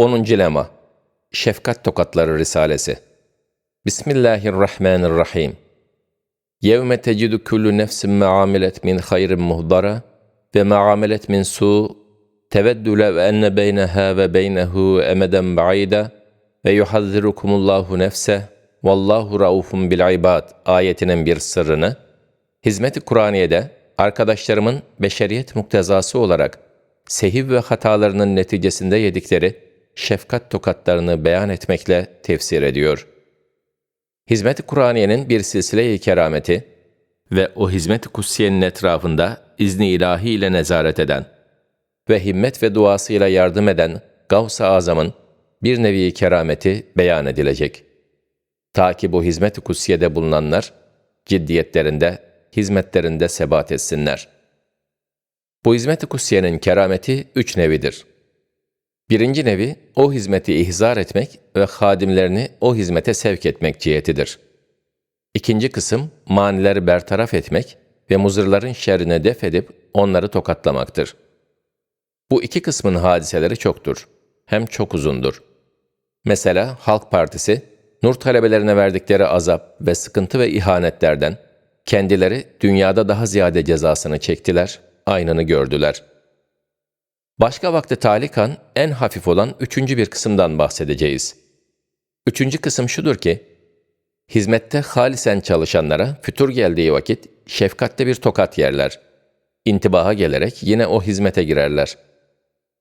10. Lema Şefkat Tokatları Risalesi Bismillahirrahmanirrahim Yevme tecidu kullu nefsin ma amilet min hayrin muhdara ve ma amilet min su teveddu lev enne beyneha ve beynehu emeden ba'ida ve yuhazzirukumullahu nefse vallahu raufun bil ibad ayetinin bir sırrını Hizmet-i Kur'aniye'de arkadaşlarımın beşeriyet muktezası olarak sehiv ve hatalarının neticesinde yedikleri şefkat tokatlarını beyan etmekle tefsir ediyor. Hizmet-i Kur'aniyenin bir silsile-i kerameti ve o hizmet-i kutsiyenin etrafında izni ilahi ile nezaret eden ve himmet ve duasıyla yardım eden Gavs-ı Azam'ın bir nevi kerameti beyan edilecek. Ta ki bu hizmet-i kutsiyede bulunanlar ciddiyetlerinde, hizmetlerinde sebat etsinler. Bu hizmet-i kutsiyenin kerameti üç nevidir. Birinci nevi, o hizmeti ihzar etmek ve hadimlerini o hizmete sevk etmek cihetidir. İkinci kısım, manileri bertaraf etmek ve muzırların şerrine def edip onları tokatlamaktır. Bu iki kısmın hadiseleri çoktur. Hem çok uzundur. Mesela Halk Partisi, Nur talebelerine verdikleri azap ve sıkıntı ve ihanetlerden kendileri dünyada daha ziyade cezasını çektiler, aynını gördüler.'' Başka vakti talikan en hafif olan üçüncü bir kısımdan bahsedeceğiz. Üçüncü kısım şudur ki, hizmette halisen çalışanlara fütur geldiği vakit şefkatle bir tokat yerler. İntibaha gelerek yine o hizmete girerler.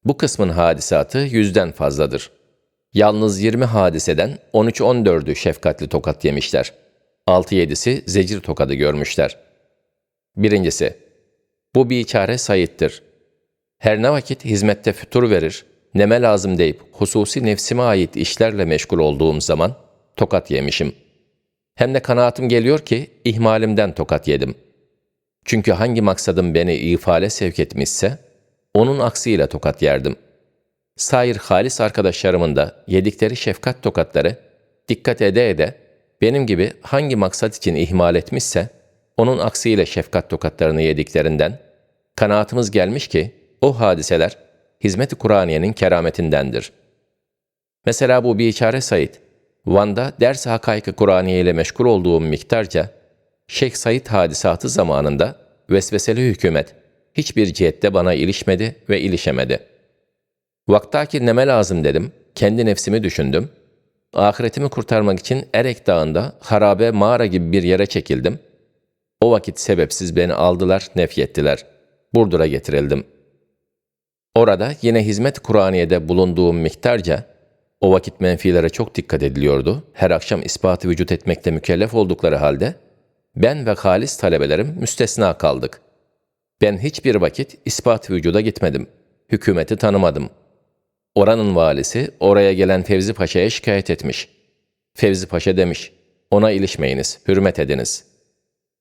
Bu kısmın hadisatı yüzden fazladır. Yalnız 20 hadiseden 13-14'ü şefkatli tokat yemişler. 6-7'si zecir tokadı görmüşler. Birincisi, bu bir çare sayittir. Her ne vakit hizmette fütur verir, neme lazım deyip hususi nefsime ait işlerle meşgul olduğum zaman tokat yemişim. Hem de kanaatim geliyor ki ihmalimden tokat yedim. Çünkü hangi maksadım beni ifale sevk etmişse, onun aksiyle tokat yerdim. Sair halis arkadaşlarımın da yedikleri şefkat tokatları dikkat ede ede benim gibi hangi maksat için ihmal etmişse, onun aksiyle şefkat tokatlarını yediklerinden kanaatımız gelmiş ki o hadiseler hizmet-i Kur'aniyenin kerametindendir. Mesela bu bir içare Said, Van'da ders hakaiki Kur'aniye ile meşgul olduğum miktarca, Şeyh Said hadisatı zamanında vesveseli hükümet hiçbir cihette bana ilişmedi ve ilişemedi. Vaktaki neme lazım dedim, kendi nefsimi düşündüm. Ahiretimi kurtarmak için Erek Dağı'nda harabe mağara gibi bir yere çekildim. O vakit sebepsiz beni aldılar, nefyettiler. Burdur'a getirildim.'' Orada yine hizmet Kur'aniye'de bulunduğum miktarca, o vakit menfilere çok dikkat ediliyordu. Her akşam ispatı vücut etmekte mükellef oldukları halde, ben ve halis talebelerim müstesna kaldık. Ben hiçbir vakit ispat vücuda gitmedim. Hükümeti tanımadım. Oranın valisi oraya gelen Fevzi Paşa'ya şikayet etmiş. Fevzi Paşa demiş, ona ilişmeyiniz, hürmet ediniz.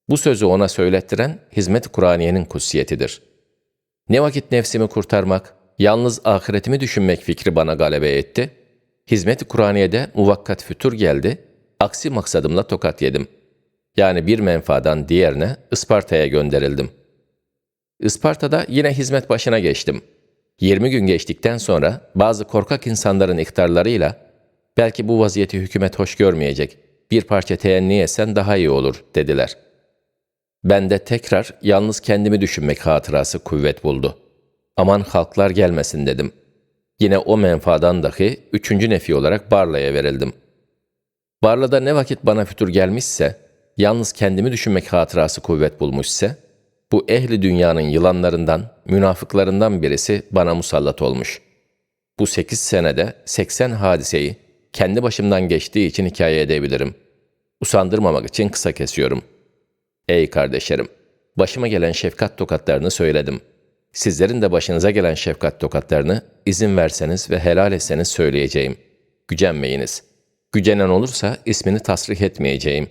Bu sözü ona söylettiren hizmet Kur'aniyenin kutsiyetidir.'' Ne vakit nefsimi kurtarmak, yalnız ahiretimi düşünmek fikri bana galebe etti. Hizmet-i Kur'aniye'de muvakkat fütur geldi, aksi maksadımla tokat yedim. Yani bir menfaadan diğerine Isparta'ya gönderildim. Isparta'da yine hizmet başına geçtim. 20 gün geçtikten sonra bazı korkak insanların ihtarlarıyla belki bu vaziyeti hükümet hoş görmeyecek, bir parça teenni etsen daha iyi olur dediler.'' Ben de tekrar yalnız kendimi düşünmek hatırası kuvvet buldu. Aman halklar gelmesin dedim. Yine o menfaadan dahi üçüncü nefi olarak Barla'ya verildim. Barla'da ne vakit bana fütur gelmişse, yalnız kendimi düşünmek hatırası kuvvet bulmuşsa, bu ehli dünyanın yılanlarından, münafıklarından birisi bana musallat olmuş. Bu sekiz senede seksen hadiseyi kendi başımdan geçtiği için hikaye edebilirim. Usandırmamak için kısa kesiyorum.'' Ey kardeşlerim! Başıma gelen şefkat tokatlarını söyledim. Sizlerin de başınıza gelen şefkat tokatlarını izin verseniz ve helal etseniz söyleyeceğim. Gücenmeyiniz. Gücenen olursa ismini tasrih etmeyeceğim.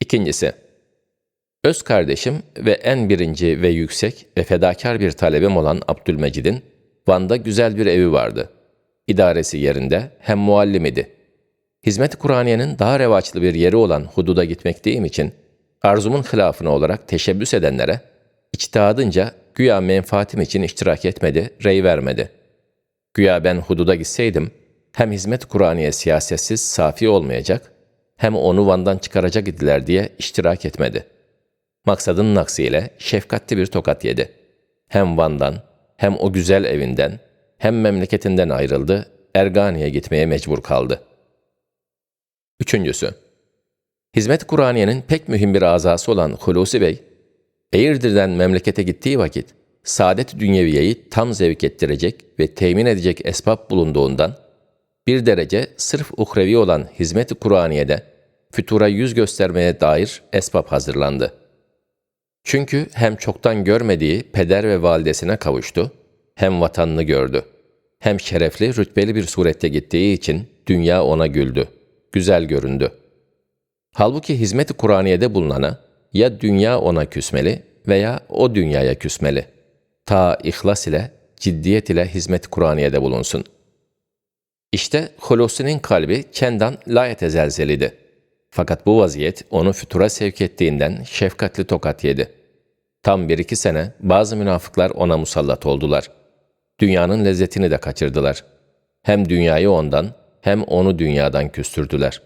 İkincisi, öz kardeşim ve en birinci ve yüksek ve fedakar bir talebim olan Abdülmecid'in Van'da güzel bir evi vardı. İdaresi yerinde hem muallim idi. Hizmet-i Kur'aniye'nin daha revaçlı bir yeri olan hududa gitmekteyim için arzumun hilafına olarak teşebbüs edenlere, içtihadınca güya menfaatim için iştirak etmedi, rey vermedi. Güya ben hududa gitseydim, hem hizmet Kur'aniye siyasetsiz safi olmayacak, hem onu Van'dan çıkaracak idiler diye iştirak etmedi. Maksadın naksiyle şefkatli bir tokat yedi. Hem Van'dan, hem o güzel evinden, hem memleketinden ayrıldı, Ergani'ye gitmeye mecbur kaldı. Üçüncüsü, Hizmet Kur'aniye'nin pek mühim bir azası olan Hulusi Bey, Eğirdir'den memlekete gittiği vakit, saadet dünyeviyeyi tam zevk ettirecek ve temin edecek esbab bulunduğundan, bir derece sırf uhrevi olan hizmet-i Kur'aniye'de fütura yüz göstermeye dair esbab hazırlandı. Çünkü hem çoktan görmediği peder ve validesine kavuştu, hem vatanını gördü. Hem şerefli, rütbeli bir surette gittiği için dünya ona güldü. Güzel göründü. Halbuki hizmet-i Kur'aniye'de bulunana ya dünya ona küsmeli veya o dünyaya küsmeli. Ta ihlas ile, ciddiyet ile hizmet-i Kur'aniye'de bulunsun. İşte Hulusi'nin kalbi kendan layet ezelzeliydi. Fakat bu vaziyet onu fütura sevk ettiğinden şefkatli tokat yedi. Tam bir iki sene bazı münafıklar ona musallat oldular. Dünyanın lezzetini de kaçırdılar. Hem dünyayı ondan hem onu dünyadan küstürdüler.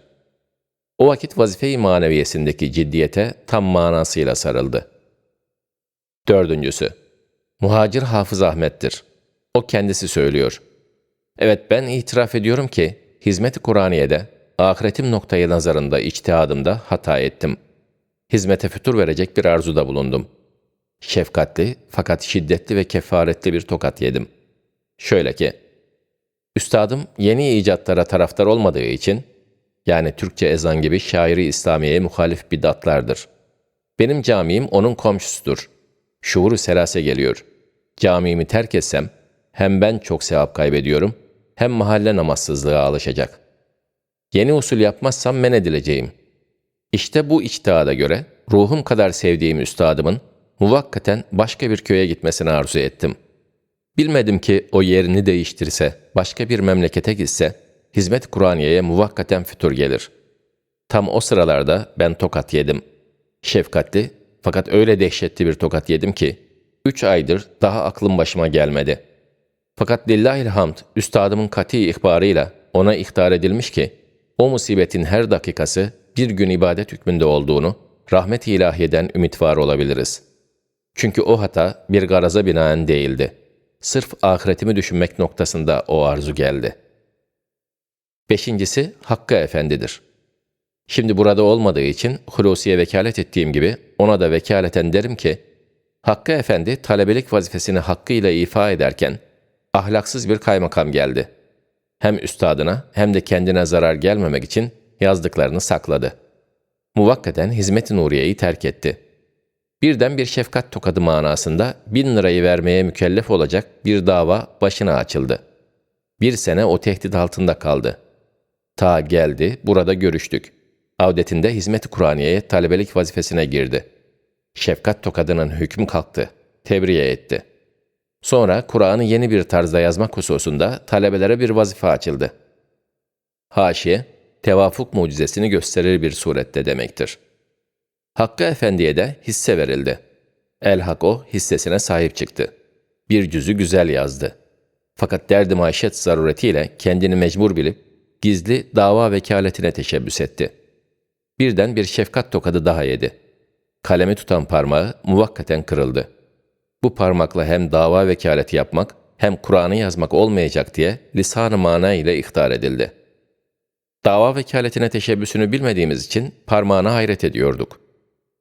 O vakit vazife-i maneviyesindeki ciddiyete tam manasıyla sarıldı. Dördüncüsü, muhacir Hafız Ahmet'tir. O kendisi söylüyor. Evet ben itiraf ediyorum ki hizmet-i Kur'aniye'de ahiretim noktayı nazarında içtihadımda hata ettim. Hizmete fütur verecek bir arzuda bulundum. Şefkatli fakat şiddetli ve kefaretli bir tokat yedim. Şöyle ki, Üstadım yeni icatlara taraftar olmadığı için, yani Türkçe ezan gibi şairi İslamiye'ye muhalif bidatlardır. Benim camim onun komşusudur. Şuuru selase geliyor. Camimi terk etsem, hem ben çok sevap kaybediyorum, hem mahalle namazsızlığa alışacak. Yeni usul yapmazsam men edileceğim. İşte bu içtihada göre, ruhum kadar sevdiğim üstadımın, muvakkaten başka bir köye gitmesini arzu ettim. Bilmedim ki o yerini değiştirse, başka bir memlekete gitse, hizmet Kur'aniye'ye muvakkaten fütur gelir. Tam o sıralarda ben tokat yedim. Şefkatli fakat öyle dehşetli bir tokat yedim ki, üç aydır daha aklım başıma gelmedi. Fakat lillahil hamd, üstadımın kati ihbarıyla ona ihtar edilmiş ki, o musibetin her dakikası bir gün ibadet hükmünde olduğunu, rahmet-i ilahiyeden ümit var olabiliriz. Çünkü o hata bir garaza binaen değildi. Sırf ahiretimi düşünmek noktasında o arzu geldi. Beşincisi Hakkı Efendidir. Şimdi burada olmadığı için Hulusi'ye vekalet ettiğim gibi ona da vekaleten derim ki, Hakkı Efendi talebelik vazifesini hakkıyla ifa ederken ahlaksız bir kaymakam geldi. Hem üstadına hem de kendine zarar gelmemek için yazdıklarını sakladı. Muvakkaten hizmet-i nuriyeyi terk etti. Birden bir şefkat tokadı manasında bin lirayı vermeye mükellef olacak bir dava başına açıldı. Bir sene o tehdit altında kaldı. Ta geldi, burada görüştük. Avdetinde hizmet-i Kur'aniye'ye talebelik vazifesine girdi. Şefkat tokadının hükmü kalktı. Tebriye etti. Sonra Kur'an'ı yeni bir tarzda yazmak hususunda talebelere bir vazife açıldı. Haşiye, tevafuk mucizesini gösterir bir surette demektir. Hakkı Efendi'ye de hisse verildi. El Hak o hissesine sahip çıktı. Bir cüzü güzel yazdı. Fakat derdi maişet zaruretiyle kendini mecbur bilip gizli dava vekaletine teşebbüs etti. Birden bir şefkat tokadı daha yedi. Kalemi tutan parmağı muvakkaten kırıldı. Bu parmakla hem dava vekaleti yapmak hem Kur'an'ı yazmak olmayacak diye lisan-ı mana ile ihtar edildi. Dava vekaletine teşebbüsünü bilmediğimiz için parmağına hayret ediyorduk.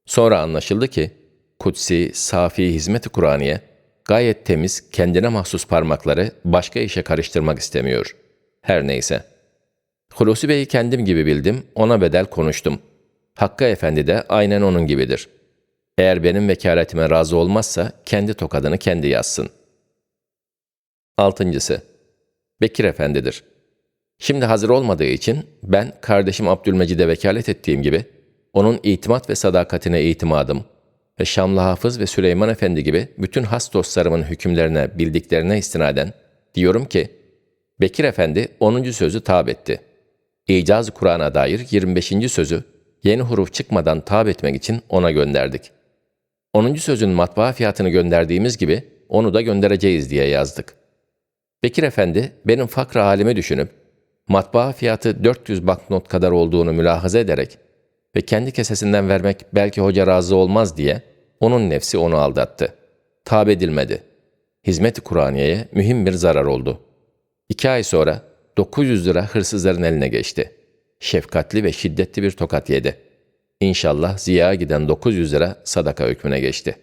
Sonra anlaşıldı ki, kutsi, safi hizmet-i Kur'aniye, gayet temiz, kendine mahsus parmakları başka işe karıştırmak istemiyor. Her neyse. Hulusi Bey'i kendim gibi bildim, ona bedel konuştum. Hakkı Efendi de aynen onun gibidir. Eğer benim vekaletime razı olmazsa kendi tokadını kendi yazsın. Altıncısı, Bekir Efendidir. Şimdi hazır olmadığı için ben kardeşim Abdülmecid'e vekalet ettiğim gibi onun itimat ve sadakatine itimadım ve Şamlı Hafız ve Süleyman Efendi gibi bütün has dostlarımın hükümlerine, bildiklerine istinaden diyorum ki, Bekir Efendi 10. sözü tab etti. İcaz Kur'an'a dair 25. sözü yeni huruf çıkmadan tab etmek için ona gönderdik. 10. sözün matbaa fiyatını gönderdiğimiz gibi onu da göndereceğiz diye yazdık. Bekir Efendi benim fakr halimi düşünüp matbaa fiyatı 400 banknot kadar olduğunu mülahaza ederek ve kendi kesesinden vermek belki hoca razı olmaz diye onun nefsi onu aldattı. Tabi edilmedi. Hizmet-i Kur'aniye'ye mühim bir zarar oldu. İki ay sonra 900 lira hırsızların eline geçti. Şefkatli ve şiddetli bir tokat yedi. İnşallah ziya giden 900 lira sadaka hükmüne geçti.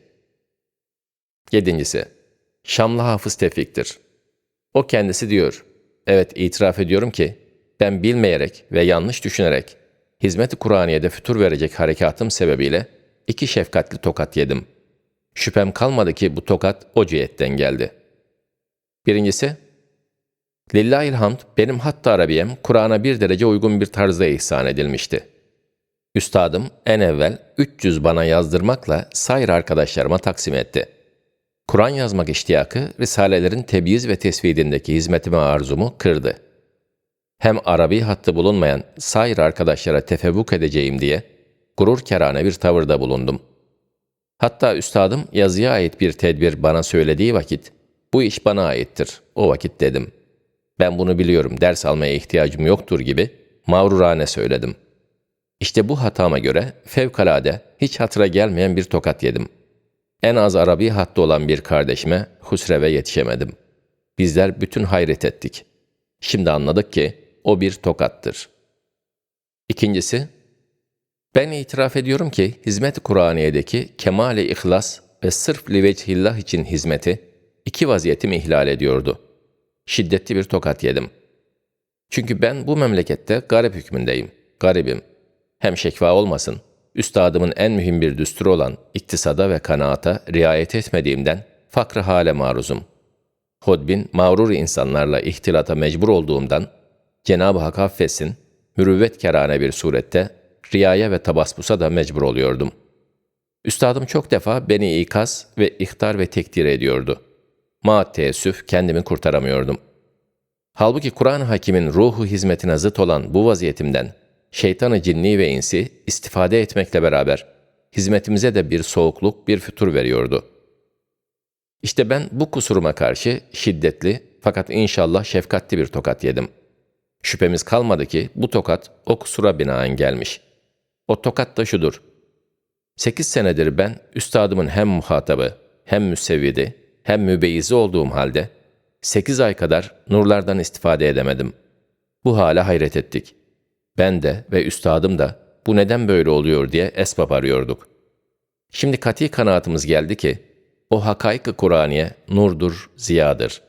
Yedincisi, Şamlı Hafız Tevfik'tir. O kendisi diyor, evet itiraf ediyorum ki, ben bilmeyerek ve yanlış düşünerek, hizmet-i Kur'aniye'de fütur verecek harekatım sebebiyle iki şefkatli tokat yedim. Şüphem kalmadı ki bu tokat o cihetten geldi. Birincisi, Lillahil hamd benim hatta arabiyem Kur'an'a bir derece uygun bir tarzda ihsan edilmişti. Üstadım en evvel 300 bana yazdırmakla sayr arkadaşlarıma taksim etti. Kur'an yazmak iştiyakı, risalelerin tebyiz ve tesvidindeki hizmetime arzumu kırdı. Hem Arabi hattı bulunmayan sayr arkadaşlara tefebbuk edeceğim diye gurur kerane bir tavırda bulundum. Hatta üstadım yazıya ait bir tedbir bana söylediği vakit, bu iş bana aittir, o vakit dedim.'' Ben bunu biliyorum, ders almaya ihtiyacım yoktur gibi mağrurane söyledim. İşte bu hatama göre fevkalade, hiç hatıra gelmeyen bir tokat yedim. En az Arabi hattı olan bir kardeşime Husrev'e yetişemedim. Bizler bütün hayret ettik. Şimdi anladık ki o bir tokattır. İkincisi, ben itiraf ediyorum ki hizmet-i Kur'aniye'deki kemale ihlas ve sırf livecihillah için hizmeti iki vaziyetimi ihlal ediyordu.'' Şiddetli bir tokat yedim. Çünkü ben bu memlekette garip hükmündeyim, garibim. Hem şekva olmasın, üstadımın en mühim bir düsturu olan iktisada ve kanaata riayet etmediğimden fakr hale maruzum. Hodbin, mağrur insanlarla ihtilata mecbur olduğumdan, Cenab-ı Hak affetsin, mürüvvet kerane bir surette riyaya ve tabaspusa da mecbur oluyordum. Üstadım çok defa beni ikaz ve ihtar ve tekdir ediyordu.'' Ma teessüf kendimi kurtaramıyordum. Halbuki Kur'an hakimin ruhu hizmetine zıt olan bu vaziyetimden şeytanı cinni ve insi istifade etmekle beraber hizmetimize de bir soğukluk, bir fütur veriyordu. İşte ben bu kusuruma karşı şiddetli fakat inşallah şefkatli bir tokat yedim. Şüphemiz kalmadı ki bu tokat o kusura binaen gelmiş. O tokat da şudur. Sekiz senedir ben üstadımın hem muhatabı hem müsevvidi hem mübeyyizi olduğum halde 8 ay kadar nurlardan istifade edemedim. Bu hale hayret ettik. Ben de ve üstadım da bu neden böyle oluyor diye esbab arıyorduk. Şimdi kati kanaatımız geldi ki o hakaik-ı Kur'aniye nurdur, ziyadır.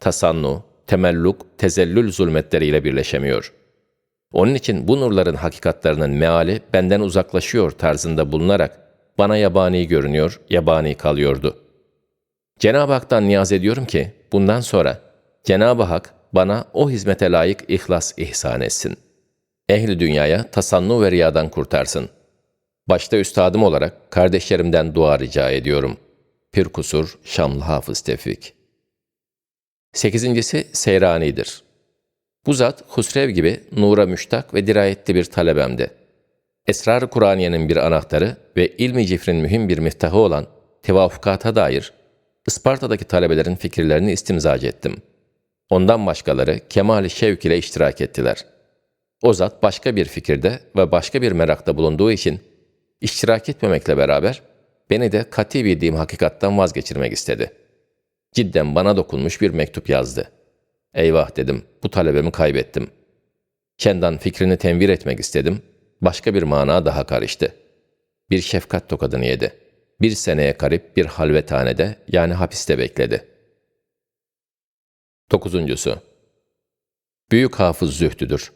Tasannu, temelluk, tezellül zulmetleriyle birleşemiyor. Onun için bu nurların hakikatlarının meali benden uzaklaşıyor tarzında bulunarak bana yabani görünüyor, yabani kalıyordu.'' Cenab-ı Hak'tan niyaz ediyorum ki bundan sonra Cenab-ı Hak bana o hizmete layık ihlas ihsan etsin. Ehli dünyaya tasannu ve riyadan kurtarsın. Başta üstadım olarak kardeşlerimden dua rica ediyorum. Pir kusur Şamlı Hafız Tevfik. Sekizincisi Seyrani'dir. Bu zat Husrev gibi nura müştak ve dirayetli bir talebemdi. Esrar-ı Kur'aniye'nin bir anahtarı ve ilmi cifrin mühim bir miftahı olan tevafukata dair Isparta'daki talebelerin fikirlerini istimzac ettim. Ondan başkaları kemali şevk ile iştirak ettiler. O zat başka bir fikirde ve başka bir merakta bulunduğu için iştirak etmemekle beraber beni de kati bildiğim hakikattan vazgeçirmek istedi. Cidden bana dokunmuş bir mektup yazdı. Eyvah dedim, bu talebemi kaybettim. Kendan fikrini tenvir etmek istedim, başka bir mana daha karıştı. Bir şefkat tokadını yedi.'' Bir seneye karip bir halvethanede yani hapiste bekledi. Dokuzuncusu Büyük Hafız Zühdüdür.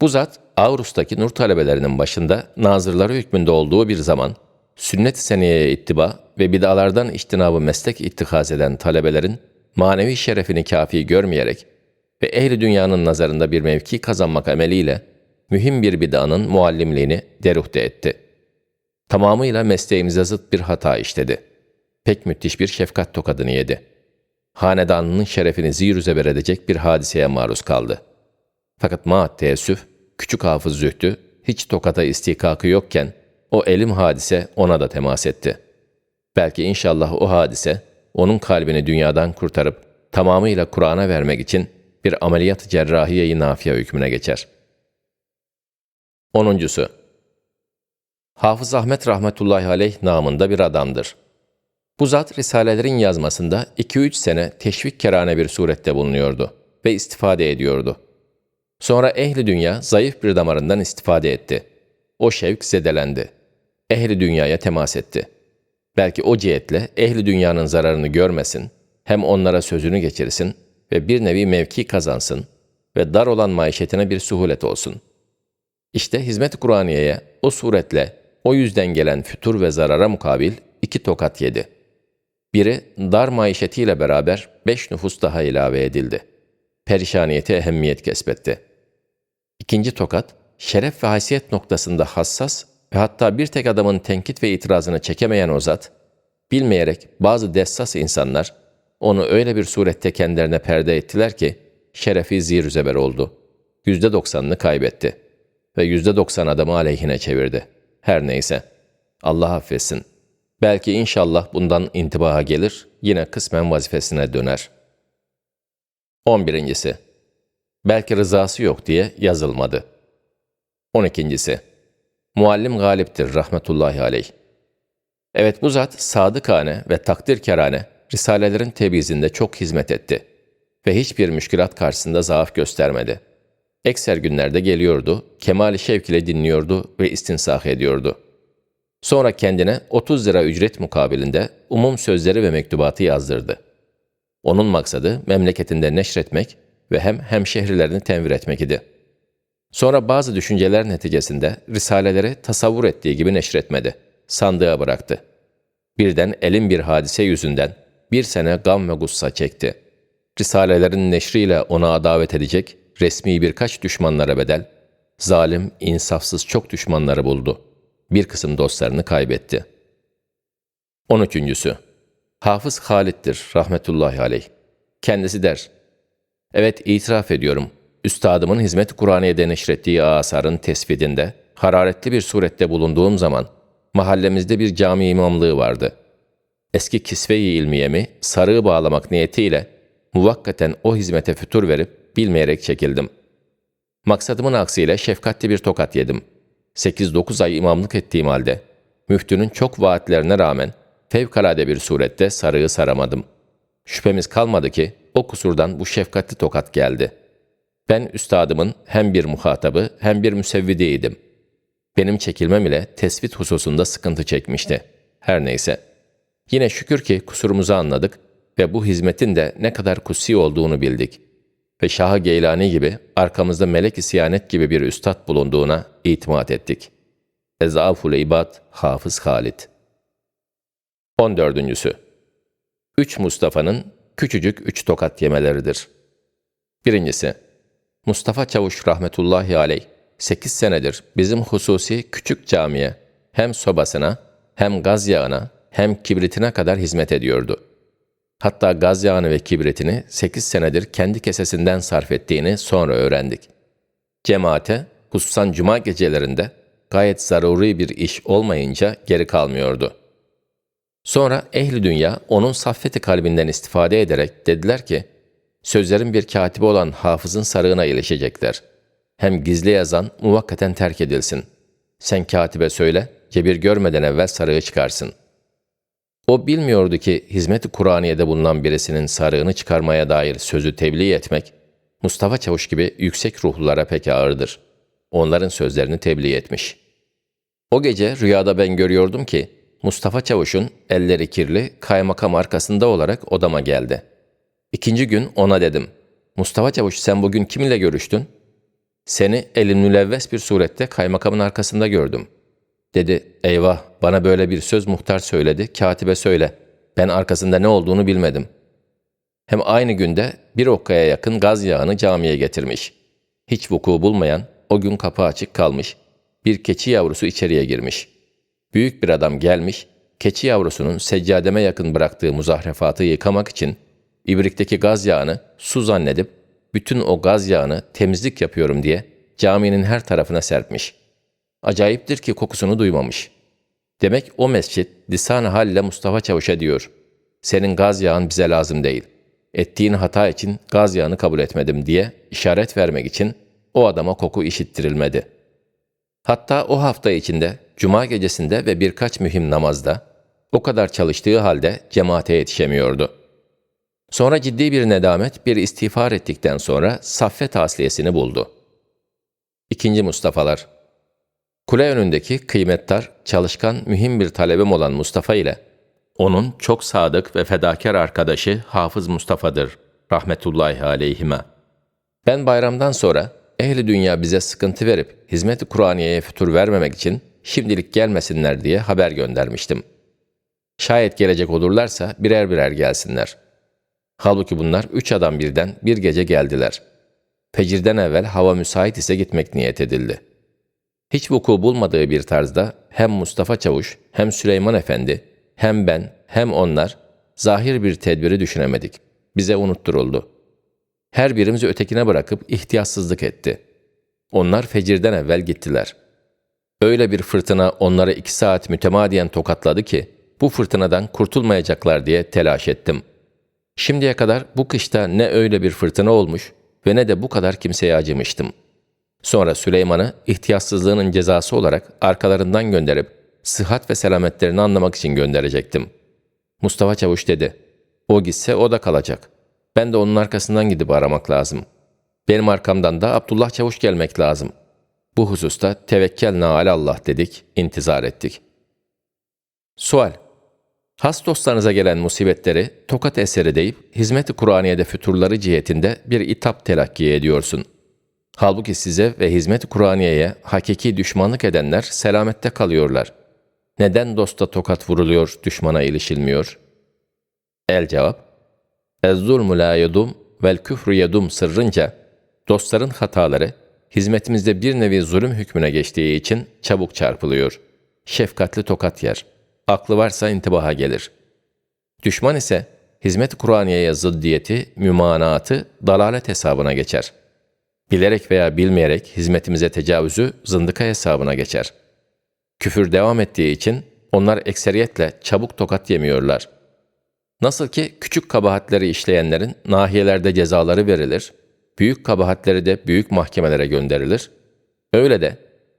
Bu zat, Avrus'taki nur talebelerinin başında nazırları hükmünde olduğu bir zaman, sünnet-i seniyeye ittiba ve bidalardan içtinabı meslek ittihaz eden talebelerin manevi şerefini kafi görmeyerek ve ehli dünyanın nazarında bir mevki kazanmak ameliyle mühim bir bidanın muallimliğini deruhte etti.'' Tamamıyla mesleğimize zıt bir hata işledi. Pek müthiş bir şefkat tokadını yedi. Hanedanının şerefini zir zeber edecek bir hadiseye maruz kaldı. Fakat ma teessüf, küçük hafız zühtü, hiç tokata istikakı yokken, o elim hadise ona da temas etti. Belki inşallah o hadise, onun kalbini dünyadan kurtarıp, tamamıyla Kur'an'a vermek için bir ameliyat cerrahiye-i nafiye hükmüne geçer. Onuncusu, Hafız Ahmet rahmetullahi aleyh namında bir adamdır. Bu zat risalelerin yazmasında 2-3 sene teşvik kerane bir surette bulunuyordu ve istifade ediyordu. Sonra ehli dünya zayıf bir damarından istifade etti. O şevk zedelendi. Ehli dünyaya temas etti. Belki o cihetle ehli dünyanın zararını görmesin, hem onlara sözünü geçirsin ve bir nevi mevki kazansın ve dar olan maişetine bir suhulet olsun. İşte hizmet-i Kur'aniye'ye o suretle o yüzden gelen fütur ve zarara mukabil iki tokat yedi. Biri dar maişetiyle beraber beş nüfus daha ilave edildi. Perişaniyeti ehemmiyet kesbetti. İkinci tokat, şeref ve haysiyet noktasında hassas ve hatta bir tek adamın tenkit ve itirazını çekemeyen o zat, bilmeyerek bazı dessas insanlar onu öyle bir surette kendilerine perde ettiler ki, şerefi zir oldu. Yüzde doksanını kaybetti ve yüzde doksan adamı aleyhine çevirdi. Her neyse, Allah affetsin. Belki inşallah bundan intibaha gelir, yine kısmen vazifesine döner. 11. Belki rızası yok diye yazılmadı. 12. Muallim galiptir rahmetullahi aleyh. Evet bu zat sadıkane ve takdirkerane risalelerin tebizinde çok hizmet etti ve hiçbir müşkilat karşısında zaaf göstermedi. Ekser günlerde geliyordu, kemali şevk ile dinliyordu ve istinsah ediyordu. Sonra kendine 30 lira ücret mukabilinde umum sözleri ve mektubatı yazdırdı. Onun maksadı memleketinde neşretmek ve hem hemşehrilerini tenvir etmek idi. Sonra bazı düşünceler neticesinde risaleleri tasavvur ettiği gibi neşretmedi. Sandığa bıraktı. Birden elin bir hadise yüzünden bir sene gam ve gussa çekti. Risalelerin neşriyle ona davet edecek resmi birkaç düşmanlara bedel, zalim, insafsız çok düşmanları buldu. Bir kısım dostlarını kaybetti. 13. Hafız Halit'tir rahmetullahi aleyh. Kendisi der, Evet itiraf ediyorum, üstadımın hizmet Kur'aniye'de neşrettiği asarın tesvidinde, hararetli bir surette bulunduğum zaman, mahallemizde bir cami imamlığı vardı. Eski kisve-i ilmiyemi sarığı bağlamak niyetiyle, muvakkaten o hizmete fütur verip, bilmeyerek çekildim. Maksadımın aksiyle şefkatli bir tokat yedim. 8-9 ay imamlık ettiğim halde, müftünün çok vaatlerine rağmen, fevkalade bir surette sarığı saramadım. Şüphemiz kalmadı ki, o kusurdan bu şefkatli tokat geldi. Ben üstadımın hem bir muhatabı hem bir müsevvidiydim. Benim çekilmem ile tespit hususunda sıkıntı çekmişti. Her neyse. Yine şükür ki kusurumuzu anladık ve bu hizmetin de ne kadar kutsi olduğunu bildik. Ve Şah-ı Geylani gibi arkamızda melek isyanet gibi bir üstad bulunduğuna itimat ettik. Ezaful İbad Hafız Halit 14. Üç Mustafa'nın küçücük üç tokat yemeleridir. Birincisi, Mustafa Çavuş rahmetullahi aleyh 8 senedir bizim hususi küçük camiye hem sobasına hem gaz yağına hem kibritine kadar hizmet ediyordu. Hatta gaz yağını ve kibritini 8 senedir kendi kesesinden sarf ettiğini sonra öğrendik. Cemaate, hususan cuma gecelerinde gayet zaruri bir iş olmayınca geri kalmıyordu.'' Sonra ehli dünya onun saffeti kalbinden istifade ederek dediler ki, sözlerin bir katibi olan hafızın sarığına ilişecekler. Hem gizli yazan muvakkaten terk edilsin. Sen katibe söyle, cebir görmeden evvel sarığı çıkarsın. O bilmiyordu ki hizmet-i Kur'aniye'de bulunan birisinin sarığını çıkarmaya dair sözü tebliğ etmek, Mustafa Çavuş gibi yüksek ruhlulara pek ağırdır. Onların sözlerini tebliğ etmiş. O gece rüyada ben görüyordum ki, Mustafa Çavuş'un elleri kirli kaymakam arkasında olarak odama geldi. İkinci gün ona dedim. Mustafa Çavuş sen bugün kiminle görüştün? Seni elin mülevves bir surette kaymakamın arkasında gördüm. Dedi eyvah bana böyle bir söz muhtar söyledi katibe söyle. Ben arkasında ne olduğunu bilmedim. Hem aynı günde bir okkaya yakın gaz yağını camiye getirmiş. Hiç vuku bulmayan o gün kapı açık kalmış. Bir keçi yavrusu içeriye girmiş.'' Büyük bir adam gelmiş, keçi yavrusunun seccademe yakın bıraktığı muzahrefatı yıkamak için ibrikteki gaz yağını su zannedip bütün o gaz yağını temizlik yapıyorum diye caminin her tarafına serpmiş. Acayiptir ki kokusunu duymamış. Demek o mescit lisan halle Mustafa Çavuş'a diyor. Senin gaz yağın bize lazım değil. ettiğin hata için gaz yağını kabul etmedim diye işaret vermek için o adama koku işittirilmedi. Hatta o hafta içinde, cuma gecesinde ve birkaç mühim namazda, o kadar çalıştığı halde cemaate yetişemiyordu. Sonra ciddi bir nedamet, bir istiğfar ettikten sonra saffet asliyesini buldu. İkinci Mustafa'lar Kule önündeki kıymettar, çalışkan, mühim bir talebim olan Mustafa ile onun çok sadık ve fedakar arkadaşı Hafız Mustafa'dır rahmetullahi aleyhime. Ben bayramdan sonra ehli dünya bize sıkıntı verip hizmet-i Kur'aniye'ye fütur vermemek için şimdilik gelmesinler diye haber göndermiştim. Şayet gelecek olurlarsa birer birer gelsinler. Halbuki bunlar üç adam birden bir gece geldiler. Fecirden evvel hava müsait ise gitmek niyet edildi. Hiç vuku bulmadığı bir tarzda hem Mustafa Çavuş hem Süleyman Efendi hem ben hem onlar zahir bir tedbiri düşünemedik. Bize unutturuldu. Her birimizi ötekine bırakıp ihtiyatsızlık etti. Onlar fecirden evvel gittiler. Öyle bir fırtına onları iki saat mütemadiyen tokatladı ki, bu fırtınadan kurtulmayacaklar diye telaş ettim. Şimdiye kadar bu kışta ne öyle bir fırtına olmuş ve ne de bu kadar kimseye acımıştım. Sonra Süleyman'ı ihtiyatsızlığının cezası olarak arkalarından gönderip sıhhat ve selametlerini anlamak için gönderecektim. Mustafa Çavuş dedi, o gitse o da kalacak. Ben de onun arkasından gidip aramak lazım. Benim arkamdan da Abdullah Çavuş gelmek lazım. Bu hususta tevekkelna Allah dedik, intizar ettik. Sual Has dostlarınıza gelen musibetleri tokat eseri deyip hizmet-i Kur'aniye'de füturları cihetinde bir itap telakki ediyorsun. Halbuki size ve hizmet-i Kur'aniye'ye hakiki düşmanlık edenler selamette kalıyorlar. Neden dosta tokat vuruluyor, düşmana ilişilmiyor? El cevap Ez-zulmü la yedum vel küfrü yedum sırrınca dostların hataları hizmetimizde bir nevi zulüm hükmüne geçtiği için çabuk çarpılıyor. Şefkatli tokat yer.'' aklı varsa intibaha gelir. Düşman ise hizmet Kur'aniye'ye zıddiyeti, mümanatı dalalet hesabına geçer. Bilerek veya bilmeyerek hizmetimize tecavüzü zındıka hesabına geçer. Küfür devam ettiği için onlar ekseriyetle çabuk tokat yemiyorlar. Nasıl ki küçük kabahatleri işleyenlerin nahiyelerde cezaları verilir, büyük kabahatleri de büyük mahkemelere gönderilir, öyle de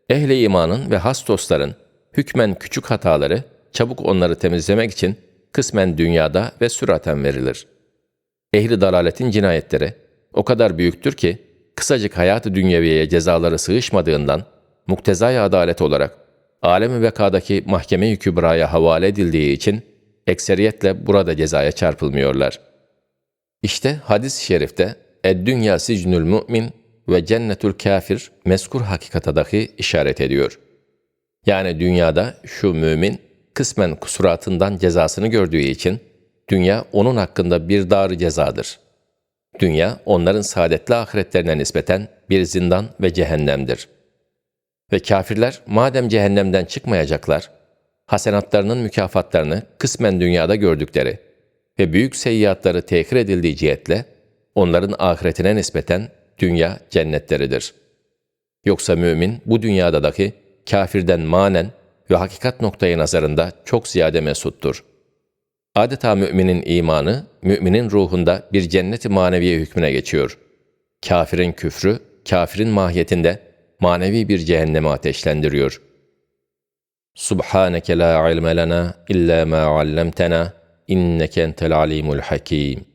ehli imanın ve has dostların hükmen küçük hataları çabuk onları temizlemek için kısmen dünyada ve süraten verilir. Ehli dalaletin cinayetleri o kadar büyüktür ki kısacık hayatı dünyeviyeye cezaları sığışmadığından muktezai adalet olarak alem-i bekadaki mahkeme-i kübraya havale edildiği için ekseriyetle burada cezaya çarpılmıyorlar. İşte hadis-i şerifte ''Ed-dünya sicnül mü'min ve cennetül kafir'' meskur hakikata dahi işaret ediyor. Yani dünyada şu mümin kısmen kusuratından cezasını gördüğü için dünya onun hakkında bir dar cezadır. Dünya onların saadetli ahiretlerine nispeten bir zindan ve cehennemdir. Ve kafirler madem cehennemden çıkmayacaklar, hasenatlarının mükafatlarını kısmen dünyada gördükleri ve büyük seyyiatları tehir edildiği cihetle onların ahiretine nispeten dünya cennetleridir. Yoksa mümin bu dünyada dahi kafirden manen ve hakikat noktayı nazarında çok ziyade mesuttur. Adeta müminin imanı, müminin ruhunda bir cennet-i maneviye hükmüne geçiyor. Kafirin küfrü, kafirin mahiyetinde manevi bir cehenneme ateşlendiriyor. Subhaneke la ilme lena illa ma allamtena inneke entel alimul hakim.